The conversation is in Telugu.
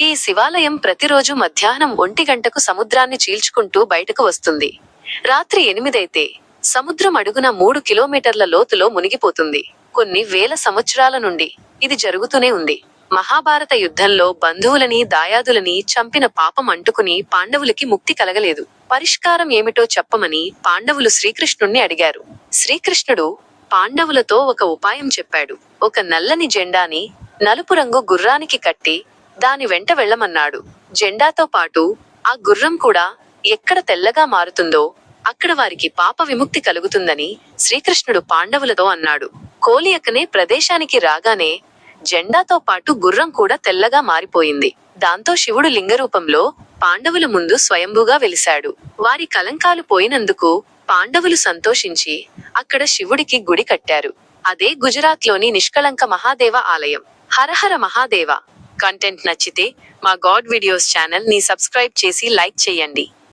ఈ శివాలయం ప్రతిరోజు మధ్యాహ్నం ఒంటి గంటకు సముద్రాన్ని చీల్చుకుంటూ బయటకు వస్తుంది. రాత్రి ఎనిమిదైతే సముద్రం అడుగున మూడు కిలోమీటర్ల లోతులో మునిగిపోతుంది. కొన్ని వేల సంవత్సరాల నుండి ఇది జరుగుతూనే ఉంది. మహాభారత యుద్ధంలో బంధువులని దాయాదులని చంపిన పాపం అంటుకుని పాండవులకి ముక్తి కలగలేదు. పరిష్కారం ఏమిటో చెప్పమని పాండవులు శ్రీకృష్ణుణ్ణి అడిగారు. శ్రీకృష్ణుడు పాండవులతో ఒక ఉపాయం చెప్పాడు. ఒక నల్లని జెండాని నలుపు రంగు గుర్రానికి కట్టి దాని వెంట వెళ్ళమన్నాడు. జెండాతో పాటు ఆ గుర్రం కూడా ఎక్కడ తెల్లగా మారుతుందో అక్కడ వారికి పాప విముక్తి కలుగుతుందని శ్రీకృష్ణుడు పాండవులతో అన్నాడు. కోలియకనే ప్రదేశానికి రాగానే జెండాతో పాటు గుర్రం కూడా తెల్లగా మారిపోయింది. దాంతో శివుడు లింగరూపంలో పాండవుల ముందు స్వయంభుగా వెలిశాడు. వారి కలంకాలు పోయినందుకు పాండవులు సంతోషించి అక్కడ శివుడికి గుడి కట్టారు. అదే గుజరాత్లోని నిష్కళంక మహాదేవ ఆలయం. హరహర మహాదేవ. కంటెంట్ నచ్చితే మా గాడ్ వీడియోస్ ఛానల్ని సబ్స్క్రైబ్ చేసి లైక్ చేయండి.